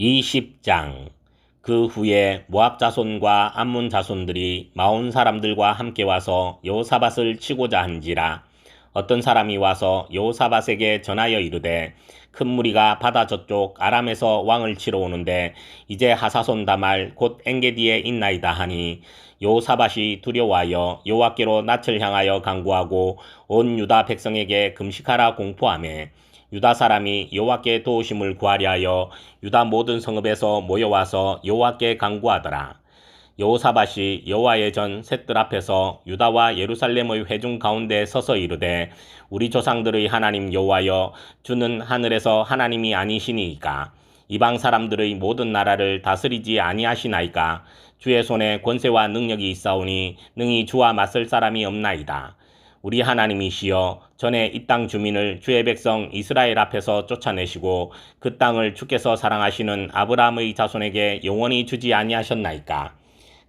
20장. 그 후에 모압 자손과 암몬 자손들이 마온 사람들과 함께 와서 여호사밧을 치고자 한지라. 어떤 사람이 와서 여호사밧에게 전하여 이르되 큰 무리가 바다 저쪽 아람에서 왕을 치러 오는데 이제 하사손 다말 곧 엔게디에 있나이다 하니 여호사밧이 두려워하여 여호와께로 낯을 향하여 간구하고 온 유다 백성에게 금식하라 공포하매 유다 사람이 여호와께 도우심을 구하려 하여 유다 모든 성읍에서 모여와서 여호와께 간구하더라. 여호사밧이 여호와의 전 셋들 앞에서 유다와 예루살렘의 회중 가운데 서서 이르되 우리 조상들의 하나님 여호와여 주는 하늘에서 하나님이 아니시니이까 이방 사람들의 모든 나라를 다스리지 아니하시나이까 주의 손에 권세와 능력이 있사오니 능히 주와 맞설 사람이 없나이다. 우리 하나님이시여 전에 이 땅 주민을 주의 백성 이스라엘 앞에서 쫓아내시고 그 땅을 주께서 사랑하시는 아브라함의 자손에게 영원히 주지 아니하셨나이까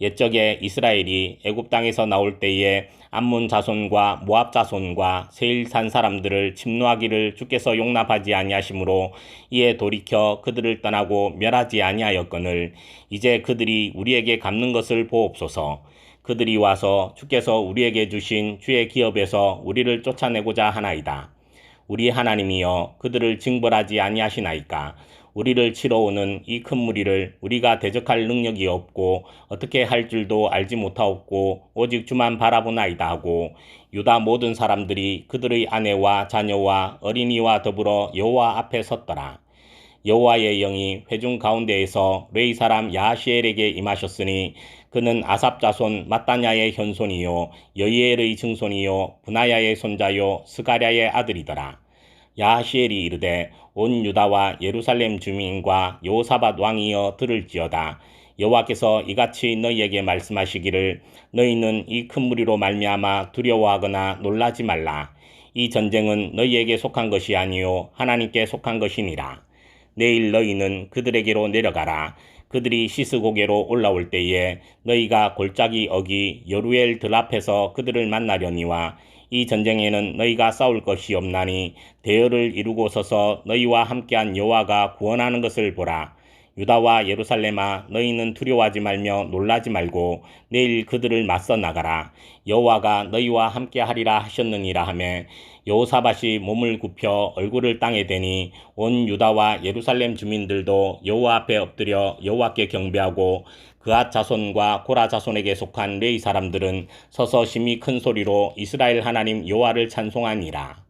옛적에 이스라엘이 애굽 땅에서 나올 때에 암몬 자손과 모압 자손과 세일 산 사람들을 침노하기를 주께서 용납하지 아니하심으로 이에 돌이켜 그들을 떠나고 멸하지 아니하였거늘 이제 그들이 우리에게 갚는 것을 보옵소서. 그들이 와서 주께서 우리에게 주신 주의 기업에서 우리를 쫓아내고자 하나이다. 우리 하나님이여 그들을 징벌하지 아니하시나이까 우리를 치러 오는 이 큰 무리를 우리가 대적할 능력이 없고 어떻게 할 줄도 알지 못하옵고 오직 주만 바라보나이다 하고 유다 모든 사람들이 그들의 아내와 자녀와 어린이와 더불어 여호와 앞에 섰더라. 여호와의 영이 회중 가운데에서 레이 사람 야시엘에게 임하셨으니 그는 아삽 자손 마따냐의 현손이요 여이엘의 증손이요 분하야의 손자요 스가랴의 아들이더라. 야시엘이 이르되 온 유다와 예루살렘 주민과 요사밧 왕이여 들을지어다. 여호와께서 이같이 너희에게 말씀하시기를 너희는 이 큰 무리로 말미암아 두려워하거나 놀라지 말라. 이 전쟁은 너희에게 속한 것이 아니요 하나님께 속한 것이니라. 내일 너희는 그들에게로 내려가라. 그들이 시스고개로 올라올 때에 너희가 골짜기 어기 여루엘 들 앞에서 그들을 만나려니와 이 전쟁에는 너희가 싸울 것이 없나니 대열을 이루고 서서 너희와 함께한 여호와가 구원하는 것을 보라. 유다와 예루살렘아 너희는 두려워하지 말며 놀라지 말고 내일 그들을 맞서 나가라 여호와가 너희와 함께 하리라 하셨느니라 하매 여호사밭이 몸을 굽혀 얼굴을 땅에 대니 온 유다와 예루살렘 주민들도 여호와 앞에 엎드려 여호와께 경배하고 그앗 자손과 고라 자손에게 속한 레이 사람들은 서서 심히 큰 소리로 이스라엘 하나님 여호와를 찬송하니라.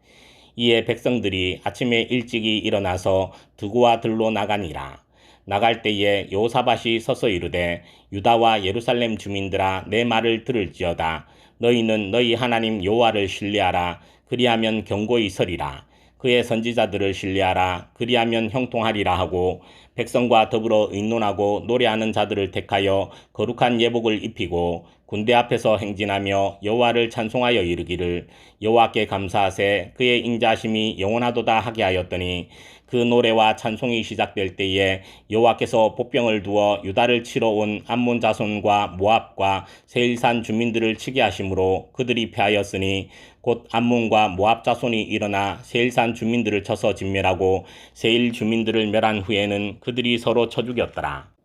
이에 백성들이 아침에 일찍이 일어나서 두구와 들로 나가니라. 나갈 때에 요사밭이 서서 이르되 유다와 예루살렘 주민들아 내 말을 들을지어다. 너희는 너희 하나님 여호와를 신뢰하라. 그리하면 경고히 서리라. 그의 선지자들을 신뢰하라. 그리하면 형통하리라 하고 백성과 더불어 의논하고 노래하는 자들을 택하여 거룩한 예복을 입히고 군대 앞에서 행진하며 여호와를 찬송하여 이르기를 여호와께 감사하세 그의 인자심이 영원하도다 하게 하였더니 그 노래와 찬송이 시작될 때에 여호와께서 복병을 두어 유다를 치러 온 암몬 자손과 모압과 세일산 주민들을 치게 하심으로 그들이 패하였으니 곧 암몬과 모압 자손이 일어나 세일산 주민들을 쳐서 진멸하고 세일 주민들을 멸한 후에는 그들이 서로 쳐 죽였더라.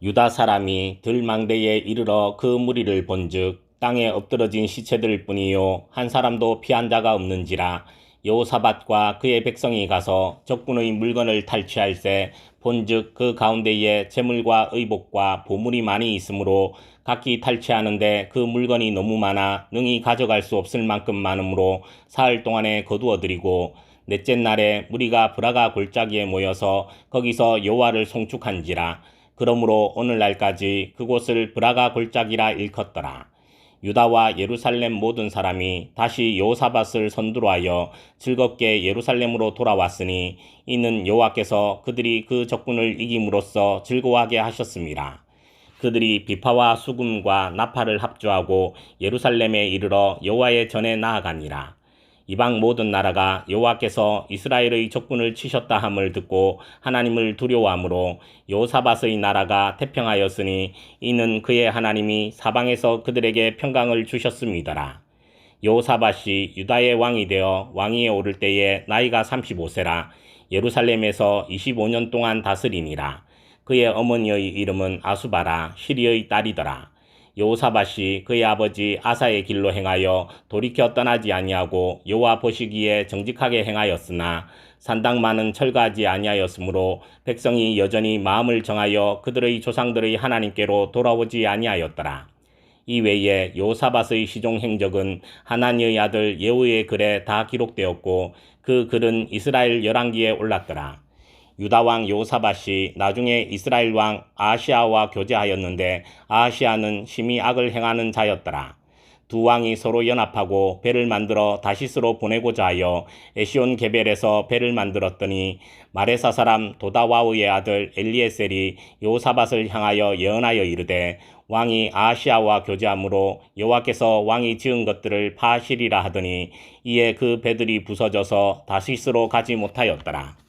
유다 사람이 들망대에 이르러 그 무리를 본즉 땅에 엎드러진 시체들 뿐이요 한 사람도 피한 자가 없는지라 여호사밧과 그의 백성이 가서 적군의 물건을 탈취할세 본즉 그 가운데에 재물과 의복과 보물이 많이 있으므로 각기 탈취하는데 그 물건이 너무 많아 능히 가져갈 수 없을 만큼 많으므로 사흘 동안에 거두어들이고 넷째 날에 무리가 브라가 골짜기에 모여서 거기서 여호와를 송축한지라 그러므로 오늘날까지 그곳을 브라가 골짜기라 일컫더라. 유다와 예루살렘 모든 사람이 다시 여호사밧을 선두로하여 즐겁게 예루살렘으로 돌아왔으니 이는 여호와께서 그들이 그 적군을 이김으로써 즐거워하게 하셨습니다. 그들이 비파와 수금과 나팔을 합주하고 예루살렘에 이르러 여호와의 전에 나아가니라. 이방 모든 나라가 여호와께서 이스라엘의 적군을 치셨다 함을 듣고 하나님을 두려워하므로 여호사밧의 나라가 태평하였으니 이는 그의 하나님이 사방에서 그들에게 평강을 주셨음이더라. 여호사밧이 유다의 왕이 되어 왕위에 오를 때에 나이가 35세라 예루살렘에서 25년 동안 다스리니라. 그의 어머니의 이름은 아수바라 시리의 딸이더라. 여호사밧이 그의 아버지 아사의 길로 행하여 돌이켜 떠나지 아니하고 여호와 보시기에 정직하게 행하였으나 산당만은 철거하지 아니하였으므로 백성이 여전히 마음을 정하여 그들의 조상들의 하나님께로 돌아오지 아니하였더라. 이외에 요사밧의 시종 행적은 하나니의 아들 예후의 글에 다 기록되었고 그 글은 이스라엘 열왕기에 올랐더라. 유다 왕 요사밧이 나중에 이스라엘 왕 아시아와 교제하였는데 아시아는 심히 악을 행하는 자였더라. 두 왕이 서로 연합하고 배를 만들어 다시스로 보내고자 하여 에시온 게벨에서 배를 만들었더니 마레사 사람 도다와우의 아들 엘리에셀이 요사밧을 향하여 예언하여 이르되 왕이 아시아와 교제함으로 여호와께서 왕이 지은 것들을 파시리라 하더니 이에 그 배들이 부서져서 다시스로 가지 못하였더라.